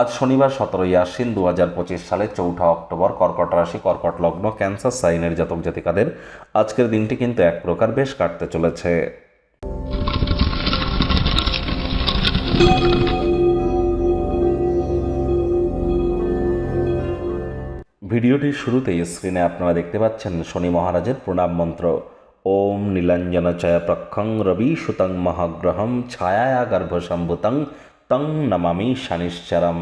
আজ শনিবার সতেরোই আশ্বিন দু হাজার পঁচিশ সালে চৌঠা অক্টোবর কর্কট রাশি, কর্কট লগ্ন, ক্যান্সার, সাইনের জাতক জাতিকাদের আজকের দিনটি কিন্তু এক প্রকার বেশ কাটতে চলেছে। ভিডিওটির শুরুতেই স্ক্রিনে আপনারা দেখতে পাচ্ছেন শনি মহারাজের প্রণাম মন্ত্র। ওম নীলাঞ্জন চয় প্রক্ষং রবি সুতং মহাগ্রহম ছায়া গর্ভসম্ভুতং তং নমামি শানিশ্চরম।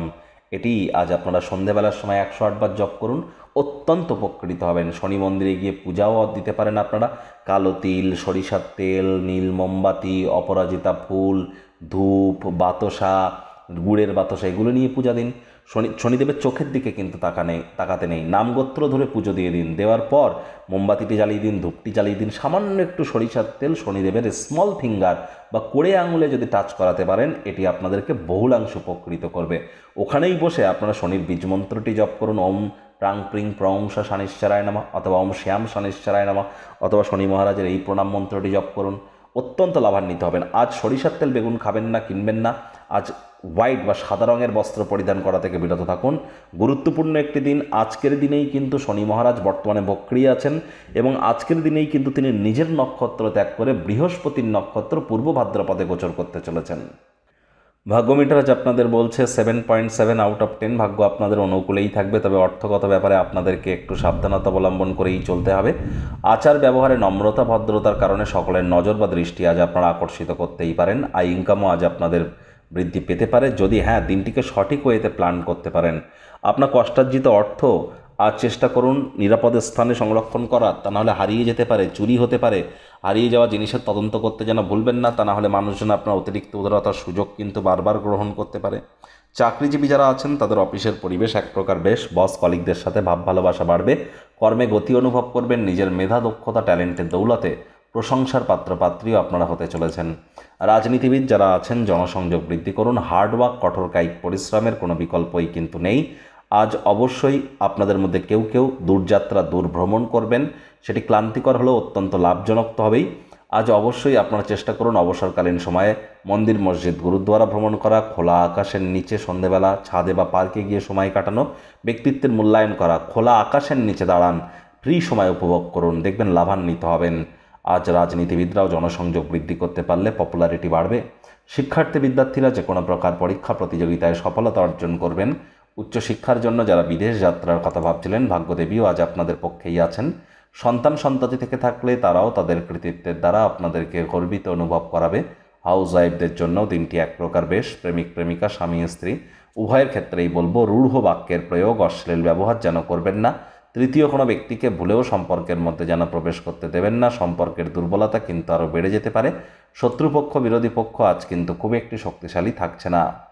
এটি আজ আপনারা সন্ধেবেলার সময় একশো আটবার জপ করুন। অত্যন্ত উপকৃত হবেন। শনি মন্দিরে গিয়ে পূজাও দিতে পারেন আপনারা। কালো তিল, সরিষার তেল, নীল মোমবাতি, অপরাজিতা ফুল, ধূপ, বাতসা গুড়ের বাতাসা, এগুলো নিয়ে পূজা দিন। শনি, শনিদেবের চোখের দিকে কিন্তু তাকা নেই তাকাতে নেই। নামগোত্র ধরে পুজো দিয়ে দিন। দেওয়ার পর মোমবাতিটি জ্বালিয়ে দিন, ধূপটি জ্বালিয়ে দিন। সামান্য একটু সরিষার তেল, শনিদেবের স্মল ফিঙ্গার বা কোড়ে আঙুলে যদি টাচ করাতে পারেন, এটি আপনাদেরকে বহুলাংশ উপকৃত করবে। ওখানেই বসে আপনারা শনির বীজ মন্ত্রটি জপ করুন। ওম প্রাং প্রিং প্রংসা শানিশ্চরায় নামা অথবা ওম শ্যাম শানিশ্চরায় নামা অথবা শনি মহারাজের এই প্রণাম মন্ত্রটি জপ করুন। অত্যন্ত লাভান্বিত হবেন। আজ সরিষার তেল বেগুন খাবেন না, কিনবেন না। আজ হোয়াইট বা সাদা রঙের বস্ত্র পরিধান করা থেকে বিরত থাকুন। গুরুত্বপূর্ণ একটি দিন আজকের দিনেই কিন্তু শনি মহারাজ বর্তমানে বক্রি আছেন এবং আজকের দিনেই কিন্তু তিনি নিজের নক্ষত্র ত্যাগ করে বৃহস্পতির নক্ষত্র পূর্ব ভাদ্রপদে গোচর করতে চলেছেন। ভাগ্যমিটার আজ আপনাদের বলছে seven point seven out of ten ভাগ্য আপনাদের অনুকূলেই থাকবে, তবে অর্থগত ব্যাপারে আপনাদেরকে একটু সাবধানতা অবলম্বন করেই চলতে হবে। আচার ব্যবহারে নম্রতা, ভদ্রতার কারণে সকলের নজর বা দৃষ্টি আজ আপনারা আকর্ষিত করতেই পারেন। আই ইনকামও আজ আপনাদের বৃদ্ধি পেতে পারে যদি হ্যাঁ দিনটিকে সঠিক ওয়েতে প্ল্যান করতে পারেন। আপনার কষ্টার্জিত অর্থ আর চেষ্টা করুন নিরাপদের স্থানে সংরক্ষণ করার তা নাহলে হারিয়ে যেতে পারে, চুরি হতে পারে। হারিয়ে যাওয়া জিনিসের তদন্ত করতে যেন ভুলবেন না, তা না হলে মানুষজন আপনার অতিরিক্ত উদারতার সুযোগ কিন্তু বারবার গ্রহণ করতে পারে। চাকরিজীবী যারা আছেন, তাদের অফিসের পরিবেশ এক প্রকার বেশ। বস কলিগদের সাথে ভাব ভালোবাসা বাড়বে। কর্মে গতি অনুভব করবেন, নিজের মেধা, দক্ষতা, ট্যালেন্টের দৌলতে। প্রশংসার পাত্রপাত্রীও আপনারা হতে চলেছেন। রাজনীতিবিদ যারা আছেন, জনসংযোগ বৃদ্ধি করুন হার্ডওয়ার্ক কঠোর কায়িক পরিশ্রমের কোনো বিকল্পই কিন্তু নেই। আজ অবশ্যই আপনাদের মধ্যে কেউ কেউ দূরযাত্রা দূর ভ্রমণ করবেন, সেটি ক্লান্তিকর হলেও অত্যন্ত লাভজনক তো হবেই। আজ অবশ্যই আপনারা চেষ্টা করুন অবসরকালীন সময়ে মন্দির, মসজিদ, গুরুদ্বারা ভ্রমণ করা, খোলা আকাশের নিচে সন্ধেবেলা ছাদে বা পার্কে গিয়ে সময় কাটানো, ব্যক্তিত্বের মূল্যায়ন করা, খোলা আকাশের নিচে দাঁড়ান, ফ্রি সময় উপভোগ করুন, দেখবেন লাভান্বিত হবেন। আজ রাজনীতিবিদরাও জনসংযোগ বৃদ্ধি করতে পারলে পপুলারিটি বাড়বে। শিক্ষার্থী বিদ্যার্থীরা যে কোনো প্রকার পরীক্ষা প্রতিযোগিতায় সফলতা অর্জন করবেন। উচ্চশিক্ষার জন্য যারা বিদেশ যাত্রার কথা ভাবছিলেন, ভাগ্যদেবীও আজ আপনাদের পক্ষেই আছেন। সন্তান সন্ততি থেকে থাকলে তারাও তাদের কৃতিত্বের দ্বারা আপনাদেরকে গর্বিত অনুভব করাবে। হাউস ওয়াইফদের জন্য দিনটি এক প্রকার বেশ। প্রেমিক, প্রেমিকা, স্বামী, স্ত্রী, উভয়ের ক্ষেত্রেই বলব, রূঢ় বাক্যের প্রয়োগ, অশ্লীল ব্যবহার যেন করবেন না। তৃতীয় কোনো ব্যক্তিকে ভুলেও সম্পর্কের মধ্যে যেন প্রবেশ করতে দেবেন না, সম্পর্কের দুর্বলতা কিন্তু আরও বেড়ে যেতে পারে। শত্রুপক্ষ, বিরোধী পক্ষ আজ কিন্তু খুব একটি শক্তিশালী থাকছে না।